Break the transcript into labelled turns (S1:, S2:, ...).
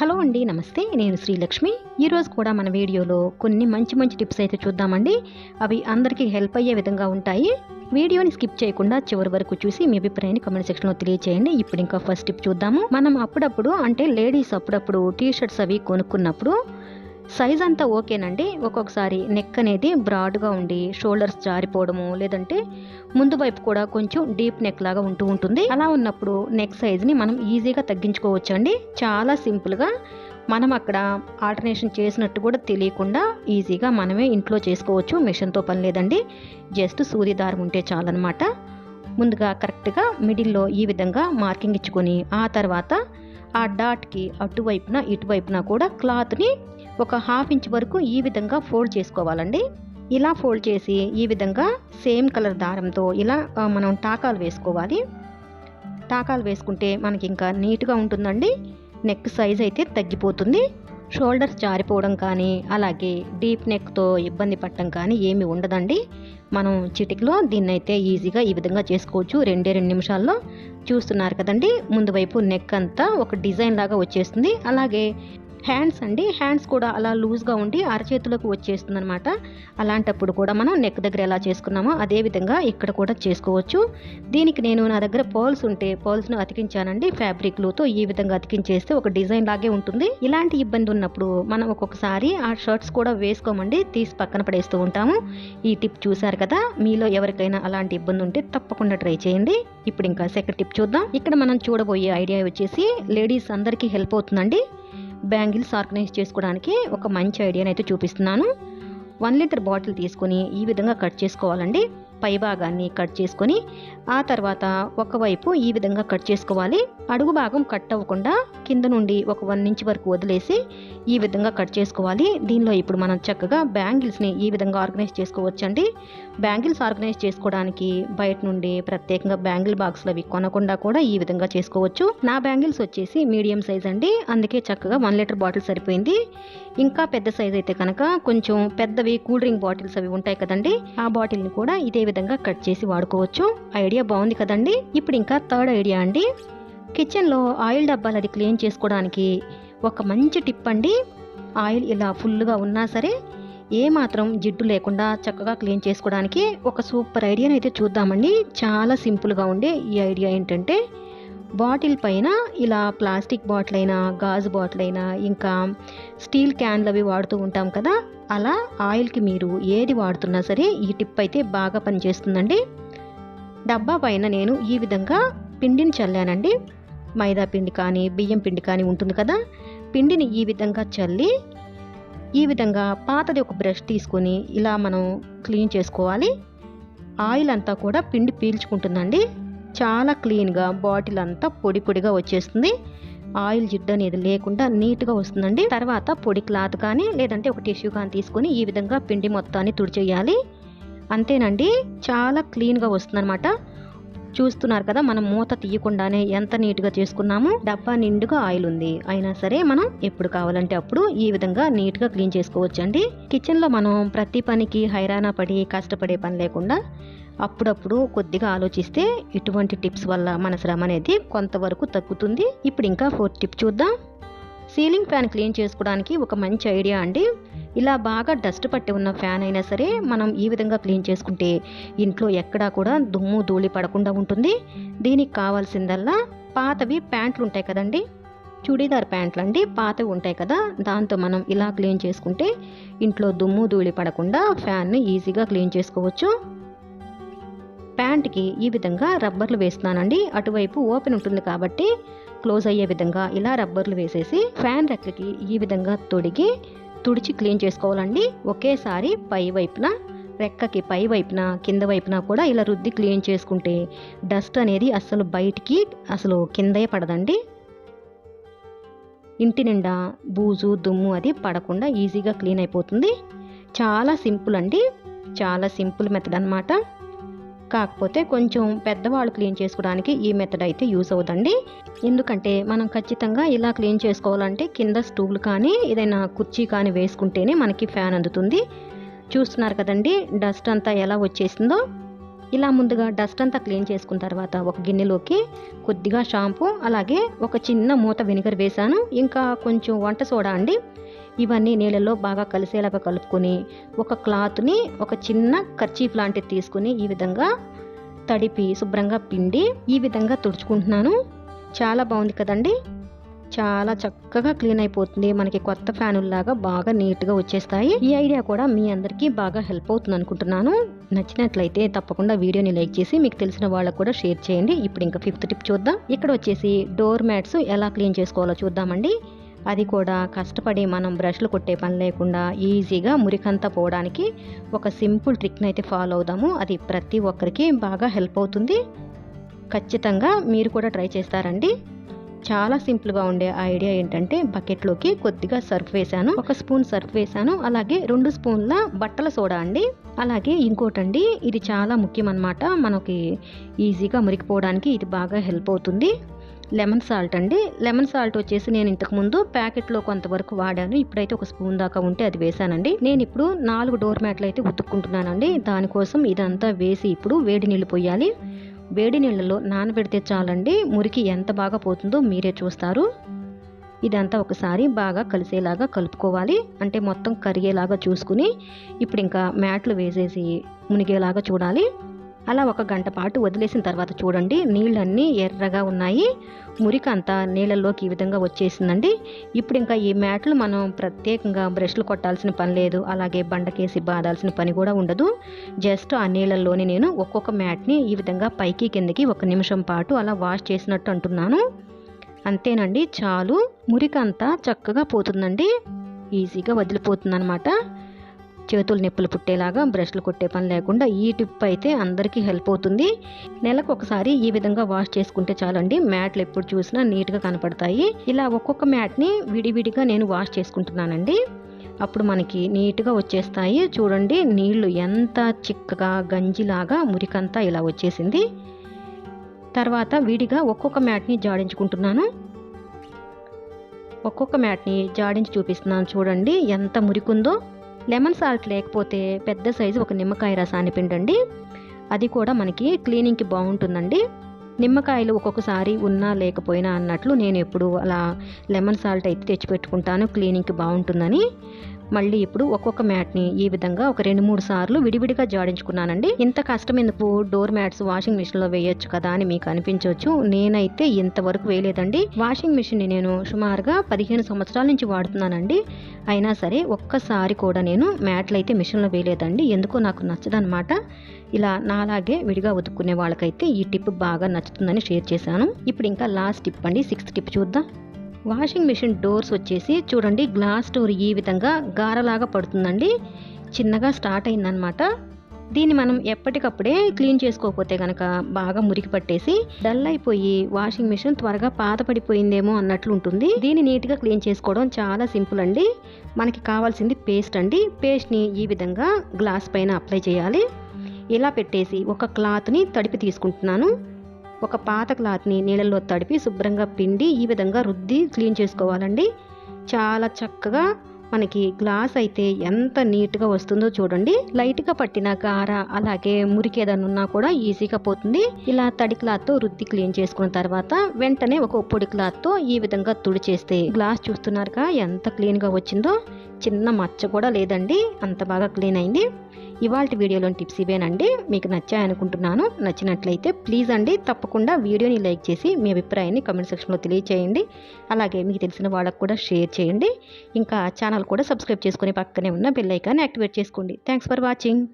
S1: Hello అండి నమస్తే. నేను శ్రీలక్ష్మి. ఈరోజు కూడా మన వీడియోలో కొన్ని మంచి మంచి టిప్స్ అయితే చూద్దామండి. అవి అందరికీ హెల్ప్ అయ్యే విధంగా ఉంటాయి. వీడియోని స్కిప్ చేయకుండా చివరి వరకు చూసి మీ అభిప్రాయాన్ని కమెంట్ సెక్షన్లో తెలియచేయండి. ఇప్పుడు ఇంకా ఫస్ట్ టిప్ చూద్దాము. మనం అప్పుడప్పుడు అంటే లేడీస్ అప్పుడప్పుడు టీ షర్ట్స్ అవి కొనుక్కున్నప్పుడు సైజ్ అంతా ఓకేనండి. ఒక్కొక్కసారి నెక్ అనేది బ్రాడ్గా ఉండి షోల్డర్స్ జారిపోవడము లేదంటే ముందు వైపు కూడా కొంచెం డీప్ నెక్ లాగా ఉంటూ ఉంటుంది. అలా ఉన్నప్పుడు నెక్ సైజ్ని మనం ఈజీగా తగ్గించుకోవచ్చు అండి చాలా సింపుల్గా మనం అక్కడ ఆల్టర్నేషన్ చేసినట్టు కూడా తెలియకుండా ఈజీగా మనమే ఇంట్లో చేసుకోవచ్చు. మిషన్తో పని లేదండి. జస్ట్ సూది దారం ఉంటే చాలన్నమాట. ముందుగా కరెక్ట్గా మిడిల్లో ఈ విధంగా మార్కింగ్ ఇచ్చుకొని ఆ తర్వాత ఆ డాట్కి అటువైపున ఇటువైపున కూడా క్లాత్ని ఒక హాఫ్ ఇంచ్ వరకు ఈ విధంగా ఫోల్డ్ చేసుకోవాలండి. ఇలా ఫోల్డ్ చేసి ఈ విధంగా సేమ్ కలర్ దారంతో ఇలా మనం టాకాలు వేసుకోవాలి. టాకాలు వేసుకుంటే మనకి ఇంకా నీట్గా ఉంటుందండి. నెక్ సైజ్ అయితే తగ్గిపోతుంది. షోల్డర్స్ జారిపోవడం కానీ అలాగే డీప్ నెక్తో ఇబ్బంది పడటం కానీ ఏమి ఉండదండి. మనం చిటికలో దీన్ని అయితే ఈజీగా ఈ విధంగా చేసుకోవచ్చు. రెండే రెండు నిమిషాల్లో చూస్తున్నారు కదండి. ముందు వైపు నెక్ అంతా ఒక డిజైన్ లాగా వచ్చేస్తుంది. అలాగే హ్యాండ్స్ అండి. హ్యాండ్స్ కూడా అలా లూజ్గా ఉండి అరచేతులకు వచ్చేస్తుంది అనమాట అలాంటప్పుడు కూడా మనం నెక్ దగ్గర ఎలా చేసుకున్నామో అదే విధంగా ఇక్కడ కూడా చేసుకోవచ్చు. దీనికి నేను నా దగ్గర పర్ల్స్ ఉంటే పర్ల్స్ను అతికించానండి. ఫ్యాబ్రిక్ లూతో ఈ విధంగా అతికించేస్తే ఒక డిజైన్ లాగే ఉంటుంది. ఇలాంటి ఇబ్బంది ఉన్నప్పుడు మనం ఒక్కొక్కసారి ఆ షర్ట్స్ కూడా వేసుకోమండి. తీసి పక్కన పడేస్తూ ఉంటాము. ఈ టిప్ చూసారు కదా? మీలో ఎవరికైనా అలాంటి ఇబ్బంది ఉంటే తప్పకుండా ట్రై చేయండి. ఇప్పుడు ఇంకా సెకండ్ టిప్ చూద్దాం. ఇక్కడ మనం చూడబోయే ఐడియా వచ్చేసి లేడీస్ అందరికీ హెల్ప్ అవుతుందండి. బ్యాంగిల్స్ ఆర్గనైజ్ చేసుకోవడానికి ఒక మంచి ఐడియాని అయితే చూపిస్తున్నాను. వన్ లీటర్ బాటిల్ తీసుకొని ఈ విధంగా కట్ చేసుకోవాలండి. పై భాగాన్ని కట్ చేసుకొని ఆ తర్వాత ఒకవైపు ఈ విధంగా కట్ చేసుకోవాలి. అడుగు భాగం కట్ అవ్వకుండా కింద నుండి ఒక వన్ ఇంచ్ వరకు వదిలేసి ఈ విధంగా కట్ చేసుకోవాలి. దీనిలో ఇప్పుడు మనం చక్కగా బ్యాంగిల్స్ని ఈ విధంగా ఆర్గనైజ్ చేసుకోవచ్చండి. బ్యాంగిల్స్ ఆర్గనైజ్ చేసుకోవడానికి బయట నుండి ప్రత్యేకంగా బ్యాంగిల్ బాక్స్లు అవి కొనకుండా కూడా ఈ విధంగా చేసుకోవచ్చు. నా బ్యాంగిల్స్ వచ్చేసి మీడియం సైజ్ అండి. అందుకే చక్కగా వన్ లీటర్ బాటిల్ సరిపోయింది. ఇంకా పెద్ద సైజ్ అయితే కనుక కొంచెం పెద్దవి కూల్ డ్రింక్ బాటిల్స్ అవి ఉంటాయి కదండి. ఆ బాటిల్ని కూడా ఇదే విధంగా కట్ చేసి వాడుకోవచ్చు. ఐడియా బాగుంది కదండి. ఇప్పుడు ఇంకా థర్డ్ ఐడియా అండి. కిచెన్లో ఆయిల్ డబ్బాలు అది క్లీన్ చేసుకోవడానికి ఒక మంచి టిప్ అండి. ఆయిల్ ఇలా ఫుల్గా ఉన్నా సరే ఏ మాత్రం జిడ్డు లేకుండా చక్కగా క్లీన్ చేసుకోవడానికి ఒక సూపర్ ఐడియాని అయితే చూద్దామండి. చాలా సింపుల్గా ఉండే ఈ ఐడియా ఏంటంటే బాటిల్ పైన ఇలా ప్లాస్టిక్ బాటిల్ అయినా గాజు బాటిల్ అయినా ఇంకా స్టీల్ క్యాన్లు అవి వాడుతూ ఉంటాం కదా అలా ఆయిల్కి మీరు ఏది వాడుతున్నా సరే ఈ టిప్ అయితే బాగా పనిచేస్తుందండి. డబ్బా పైన నేను ఈ విధంగా పిండిని చల్లానండి. మైదా పిండి కానీ బియ్యం పిండి కానీ ఉంటుంది కదా పిండిని ఈ విధంగా చల్లి ఈ విధంగా పాతది ఒక బ్రష్ తీసుకొని ఇలా మనం క్లీన్ చేసుకోవాలి. ఆయిల్ అంతా కూడా పిండి పీల్చుకుంటుందండి. చాలా క్లీన్గా బాటిల్ అంతా పొడి పొడిగా వచ్చేస్తుంది. ఆయిల్ జిడ్డు అనేది లేకుండా నీట్గా వస్తుందండి. తర్వాత పొడి క్లాత్ కానీ లేదంటే ఒక టిష్యూ కానీ తీసుకొని ఈ విధంగా పిండి మొత్తాన్ని తుడిచేయాలి. అంతేనండి చాలా క్లీన్గా వస్తుందన్నమాట. చూస్తున్నారు కదా మనం మూత తీయకుండానే ఎంత నీట్గా చేసుకున్నాము. డబ్బా నిండుగా ఆయిల్ ఉంది. అయినా సరే మనం ఎప్పుడు కావాలంటే అప్పుడు ఈ విధంగా నీట్గా క్లీన్ చేసుకోవచ్చండి. కిచెన్లో మనం ప్రతి పనికి హైరాణ పడి కష్టపడే పని లేకుండా అప్పుడప్పుడు కొద్దిగా ఆలోచిస్తే ఇటువంటి టిప్స్ వల్ల మన శ్రమ అనేది కొంతవరకు తగ్గుతుంది. ఇప్పుడు ఇంకా ఫోర్త్ టిప్ చూద్దాం. సీలింగ్ ఫ్యాన్ క్లీన్ చేసుకోవడానికి ఒక మంచి ఐడియా అండి. ఇలా బాగా డస్ట్ పట్టి ఉన్న ఫ్యాన్ అయినా సరే మనం ఈ విధంగా క్లీన్ చేసుకుంటే ఇంట్లో ఎక్కడా కూడా దుమ్ము ధూళి పడకుండా ఉంటుంది. దీనికి కావాల్సిందల్లా పాతవి ప్యాంట్లు ఉంటాయి కదండి. చూడీదార్ ప్యాంట్లు అండి. పాతవి ఉంటాయి కదా దాంతో మనం ఇలా క్లీన్ చేసుకుంటే ఇంట్లో దుమ్ము ధూళి పడకుండా ఫ్యాన్ని ఈజీగా క్లీన్ చేసుకోవచ్చు. ప్యాంట్కి ఈ విధంగా రబ్బర్లు వేస్తున్నానండి. అటువైపు ఓపెన్ ఉంటుంది కాబట్టి క్లోజ్ అయ్యే విధంగా ఇలా రబ్బర్లు వేసేసి ఫ్యాన్ రెక్కకి ఈ విధంగా తొడిగి తుడిచి క్లీన్ చేసుకోవాలండి. ఒకేసారి పై వైపున రెక్కకి పై వైపున కింద వైపున కూడా ఇలా రుద్ది క్లీన్ చేసుకుంటే డస్ట్ అనేది అసలు బయటికి అసలు కిందే పడదండి. ఇంటి నిండా బూజు దుమ్ము అది పడకుండా ఈజీగా క్లీన్ అయిపోతుంది. చాలా సింపుల్ అండి. చాలా సింపుల్ మెథడ్ అన్నమాట. కాకపోతే కొంచెం పెద్దవాళ్ళు క్లీన్ చేసుకోవడానికి ఈ మెథడ్ అయితే యూస్ అవుతుంది ఎందుకంటే మనం ఖచ్చితంగా ఇలా క్లీన్ చేసుకోవాలంటే కింద స్టూల్ కానీ ఏదైనా కుర్చీ కానీ వేసుకుంటేనే మనకి ఫ్యాన్ అందుతుంది. చూస్తున్నారు కదండి డస్ట్ అంతా ఎలా వచ్చేసిందో? ఇలా ముందుగా డస్ట్ అంతా క్లీన్ చేసుకున్న తర్వాత ఒక గిన్నెలోకి కొద్దిగా షాంపూ అలాగే ఒక చిన్న మూత వెనిగర్ వేశాను. ఇంకా కొంచెం వంట సోడా అండి. ఇవన్నీ నీళ్ళలో బాగా కలిసేలాగా కలుపుకొని ఒక క్లాత్ని ఒక చిన్న కర్చీఫ్ లాంటిది తీసుకుని ఈ విధంగా తడిపి శుభ్రంగా పిండి ఈ విధంగా తుడుచుకుంటున్నాను. చాలా బాగుంది కదండి? చాలా చక్కగా క్లీన్ అయిపోతుంది. మనకి కొత్త ఫ్యానుల్లాగా బాగా నీట్గా వచ్చేస్తాయి. ఈ ఐడియా కూడా మీ అందరికీ బాగా హెల్ప్ అవుతుంది అనుకుంటున్నాను. నచ్చినట్లయితే తప్పకుండా వీడియోని లైక్ చేసి మీకు తెలిసిన వాళ్ళకు కూడా షేర్ చేయండి. ఇప్పుడు ఇంకా ఫిఫ్త్ టిప్ చూద్దాం. ఇక్కడ వచ్చేసి డోర్ మ్యాట్స్ ఎలా క్లీన్ చేసుకోవాలో చూద్దామండి. అది కూడా కష్టపడి మనం బ్రష్లు కొట్టే పని లేకుండా ఈజీగా మురికంతా పోవడానికి ఒక సింపుల్ ట్రిక్ని అయితే ఫాలో అవుదాము. అది ప్రతి ఒక్కరికి బాగా హెల్ప్ అవుతుంది. ఖచ్చితంగా మీరు కూడా ట్రై చేస్తారండి. చాలా సింపుల్గా ఉండే ఐడియా ఏంటంటే బకెట్లోకి కొద్దిగా సర్ఫ్ వేసాను ఒక స్పూన్ సర్ఫ్ వేసాను అలాగే రెండు స్పూన్ల బట్టల సోడా అండి. అలాగే ఇంకోటండి ఇది చాలా ముఖ్యం అనమాట మనకి ఈజీగా మురికిపోవడానికి ఇది బాగా హెల్ప్ అవుతుంది. లెమన్ సాల్ట్ అండి. లెమన్ సాల్ట్ వచ్చేసి నేను ఇంతకుముందు ప్యాకెట్లో కొంతవరకు వాడాను. ఇప్పుడైతే ఒక స్పూన్ దాకా ఉంటే అది వేసానండి. నేను ఇప్పుడు నాలుగు డోర్ మ్యాట్లు అయితే ఉతుక్కుంటున్నానండి. దానికోసం ఇదంతా వేసి ఇప్పుడు వేడి నీళ్ళు పోయాలి. వేడి నీళ్ళలో నానబెడితే చాలండి. మురికి ఎంత బాగా పోతుందో మీరే చూస్తారు. ఇదంతా ఒకసారి బాగా కలిసేలాగా కలుపుకోవాలి. అంటే మొత్తం కరిగేలాగా చూసుకుని ఇప్పుడు ఇంకా మ్యాట్లు వేసేసి మునిగేలాగా చూడాలి. అలా ఒక గంట పాటు వదిలేసిన తర్వాత చూడండి నీళ్ళన్నీ ఎర్రగా ఉన్నాయి. మురికి అంతా నీళ్ళల్లోకి ఈ విధంగా వచ్చేసిందండి. ఇప్పుడు ఇంకా ఈ మ్యాట్లు మనం ప్రత్యేకంగా బ్రష్లు కొట్టాల్సిన పని లేదు. అలాగే బండకేసి బాదాల్సిన పని కూడా ఉండదు. జస్ట్ ఆ నీళ్ళల్లోనే నేను ఒక్కొక్క మ్యాట్ని ఈ విధంగా పైకి కిందకి ఒక నిమిషం పాటు అలా వాష్ చేసినట్టు అంటున్నాను. అంతేనండి చాలు. మురికంతా చక్కగా పోతుందండి. ఈజీగా వదిలిపోతుందన్నమాట. చేతులు నొప్పులు పుట్టేలాగా బ్రష్లు కొట్టే పని లేకుండా ఈ టిప్ అయితే అందరికీ హెల్ప్ అవుతుంది. నెలకు ఒకసారి ఈ విధంగా వాష్ చేసుకుంటే చాలండి. మ్యాట్లు ఎప్పుడు చూసినా నీట్గా కనపడతాయి. ఇలా ఒక్కొక్క మ్యాట్ని విడివిడిగా నేను వాష్ చేసుకుంటున్నానండి. అప్పుడు మనకి నీట్గా వచ్చేస్తాయి. చూడండి నీళ్ళు ఎంత చిక్కగా గంజిలాగా మురికంతా ఇలా వచ్చేసింది. తర్వాత విడిగా ఒక్కొక్క మ్యాట్ని జాడించుకుంటున్నాను. ఒక్కొక్క మ్యాట్ని జాడించి చూపిస్తున్నాను చూడండి ఎంత మురికుందో. లెమన్ సాల్ట్ లేకపోతే పెద్ద సైజు ఒక నిమ్మకాయ రసాన్ని పిండండి. అది కూడా మనకి క్లీనింగ్కి బాగుంటుందండి. నిమ్మకాయలు ఒక్కొక్కసారి ఉన్నా లేకపోయినా అన్నట్లు నేను ఎప్పుడు అలా లెమన్ సాల్ట్ అయితే తెచ్చిపెట్టుకుంటాను క్లీనింగ్కి బాగుంటుందని. మళ్ళీ ఇప్పుడు ఒక్కొక్క మ్యాట్ని ఈ విధంగా ఒక రెండు మూడు సార్లు విడివిడిగా జాడించుకున్నానండి. ఇంత కష్టం ఎందుకు డోర్ మ్యాట్స్ వాషింగ్ మిషన్లో వేయొచ్చు కదా అని మీకు అనిపించవచ్చు నేనైతే ఇంతవరకు వేయలేదండి. వాషింగ్ మిషన్ని నేను సుమారుగా పదిహేను సంవత్సరాల నుంచి వాడుతున్నానండి. అయినా సరే ఒక్కసారి కూడా నేను మ్యాట్లు అయితే మిషన్లో వేయలేదండి. ఎందుకో నాకు నచ్చదనమాట ఇలా నాలాగే విడిగా ఉతుక్కునే వాళ్ళకైతే ఈ టిప్ బాగా నచ్చుతుందని షేర్ చేశాను. ఇప్పుడు ఇంకా లాస్ట్ టిప్ అండి. సిక్స్త్ టిప్ చూద్దాం. వాషింగ్ మిషన్ డోర్స్ వచ్చేసి చూడండి గ్లాస్ డోర్ ఈ విధంగా గారలాగా పడుతుందండి. చిన్నగా స్టార్ట్ అయిందనమాట దీన్ని మనం ఎప్పటికప్పుడే క్లీన్ చేసుకోకపోతే కనుక బాగా మురికి పట్టేసి డల్ అయిపోయి వాషింగ్ మిషన్ త్వరగా పాత పడిపోయిందేమో అన్నట్లు ఉంటుంది. దీన్ని నీట్గా క్లీన్ చేసుకోవడం చాలా సింపుల్ అండి. మనకి కావాల్సింది పేస్ట్ అండి. పేస్ట్ని ఈ విధంగా గ్లాస్ పైన అప్లై చేయాలి. ఇలా పెట్టేసి ఒక క్లాత్ని తడిపి తీసుకుంటున్నాను. ఒక పాత క్లాత్ని నీళ్ళల్లో తడిపి శుభ్రంగా పిండి ఈ విధంగా రుద్ది క్లీన్ చేసుకోవాలండి. చాలా చక్కగా మనకి గ్లాస్ అయితే ఎంత నీట్గా వస్తుందో చూడండి. లైట్గా పట్టిన గార అలాగే మురికి ఏదైనా ఉన్నా కూడా ఈజీగా పోతుంది. ఇలా తడి క్లాత్తో రుద్ది క్లీన్ చేసుకున్న తర్వాత వెంటనే ఒక పొడి క్లాత్తో ఈ విధంగా తుడిచేస్తే గ్లాస్ చూస్తున్నారుగా ఎంత క్లీన్గా వచ్చిందో. చిన్న మచ్చ కూడా లేదండి. అంత బాగా క్లీన్ అయింది. ఇవాళ వీడియోలోని టిప్స్ ఇవేనండి. మీకు నచ్చాయనుకుంటున్నాను. నచ్చినట్లయితే ప్లీజ్ అండి తప్పకుండా వీడియోని లైక్ చేసి మీ అభిప్రాయాన్ని కమెంట్ సెక్షన్లో తెలియచేయండి. అలాగే మీకు తెలిసిన వాళ్ళకు కూడా షేర్ చేయండి. ఇంకా ఛానల్ కూడా సబ్స్క్రైబ్ చేసుకుని పక్కనే ఉన్న బెల్ ఐకాన్ యాక్టివేట్ చేసుకోండి. Thanks for watching.